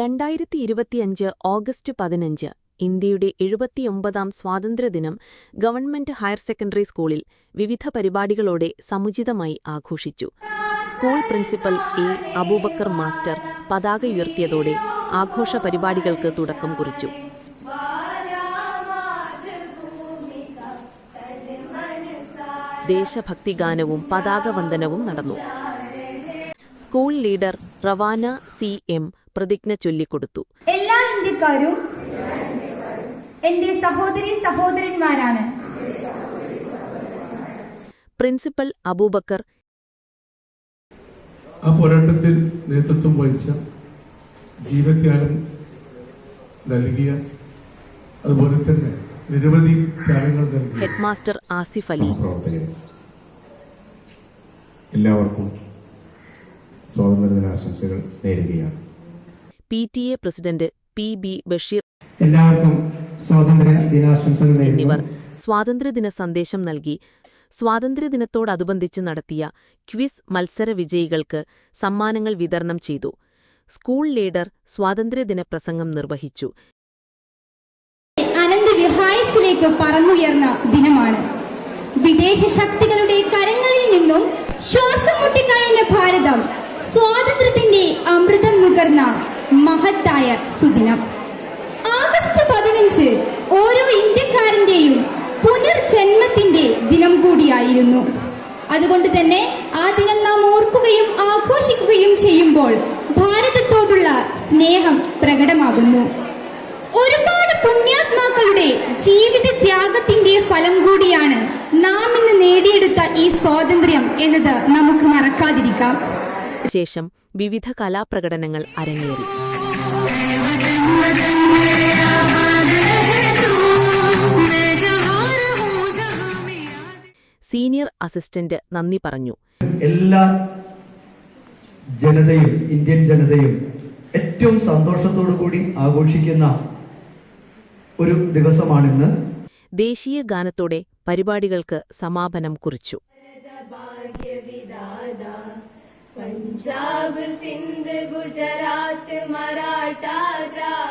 രണ്ടായിരത്തി ഇരുപത്തിയഞ്ച് ഓഗസ്റ്റ് പതിനഞ്ച് ഇന്ത്യയുടെ എഴുപത്തിയൊമ്പതാം സ്വാതന്ത്ര്യദിനം ഗവൺമെന്റ് ഹയർ സെക്കൻഡറി സ്കൂളിൽ വിവിധ പരിപാടികളോടെ സമുചിതമായി ആഘോഷിച്ചു. School principal A Abubakar master പതാക ഉയർത്തിയതോടെ ആഘോഷ പരിപാടികൾക്ക് തുടക്കം കുറിച്ചു. ദേശഭക്തിഗാനവും പതാകവന്ദനവും നടന്നു. School leader Rawana C M പ്രതിജ്ഞ ചൊല്ലിക്കൊടുത്തു. എല്ലാ ഇന്ത്യക്കാരും എന്റെ സഹോദരി സഹോദരന്മാരാണ്. പ്രിൻസിപ്പൽ അബൂബക്കർ ആ പോരാട്ടത്തിൽ നേതൃത്വം വഹിച്ച ജീവത്യാഗം നൽകിയ അതുപോലെ തന്നെ നിരവധി ത്യാഗങ്ങൾ നൽകിയ ഹെഡ്മാസ്റ്റർ ആസിഫ് അലി. എല്ലാവർക്കും എല്ലാവർക്കും സ്വാതന്ത്ര്യദിനാശംസകൾ നേരുകയാണ്. P T A president P B Basheer എല്ലാവർക്കും സ്വാതന്ത്ര്യ ദിനാശംസകൾ എന്നിവർ സ്വാതന്ത്ര്യദിന സന്ദേശം നൽകി. സ്വാതന്ത്ര്യദിനത്തോടനുബന്ധിച്ച് നടത്തിയ ക്വിസ് മത്സര വിജയികൾക്ക് സമ്മാനങ്ങൾ വിതരണം ചെയ്തു. സ്കൂൾ ലീഡർ സ്വാതന്ത്ര്യദിന പ്രസംഗം നിർവഹിച്ചു. അനന്ത് വിഹായസിലേക്ക് പറന്നുയർന്ന ദിനമാണ്. വിദേശ ശക്തികളുടെ കരങ്ങളിൽ നിന്നും ശ്വാസം മുട്ടിക്കഴിഞ്ഞ ഭാരതം സ്വാതന്ത്ര്യത്തിന്റെ അമൃതം നുകർന്ന മഹത്തായ സുദിനം. ആഗസ്റ്റ് പതിനഞ്ച് ഓരോ ഇന്ത്യക്കാരന്റെയും പുനർജന്മത്തിന്റെ ദിനം കൂടിയായിരുന്നു. അതുകൊണ്ട് തന്നെ ആ ദിനം നാം ഓർക്കുകയും ആഘോഷിക്കുകയും ചെയ്യുമ്പോൾ ഭാരതത്തോടുള്ള സ്നേഹം പ്രകടമാകുന്നു. ഒരുപാട് പുണ്യാത്മാക്കളുടെ ജീവിത ത്യാഗത്തിന്റെ ഫലം കൂടിയാണ് നാം ഇന്ന് നേടിയെടുത്ത ഈ സ്വാതന്ത്ര്യം എന്നത് നമുക്ക് മറക്കാതിരിക്കാം. ശേഷം വിവിധ കലാപ്രകടനങ്ങൾ അരങ്ങേറി. സീനിയർ അസിസ്റ്റന്റ് നന്ദി പറഞ്ഞു. എല്ലാ ജനതയും ഇന്ത്യൻ ജനതയും ഏറ്റവും സന്തോഷത്തോടു കൂടി ആഘോഷിക്കുന്ന ഒരു ദിവസമാണിന്ന് ദേശീയ ഗാനത്തോടെ പരിപാടികൾക്ക് സമാപനം കുറിച്ചു. പഞ്ചാബ് സിന്ധ് ഗുജറാത്ത് मराठा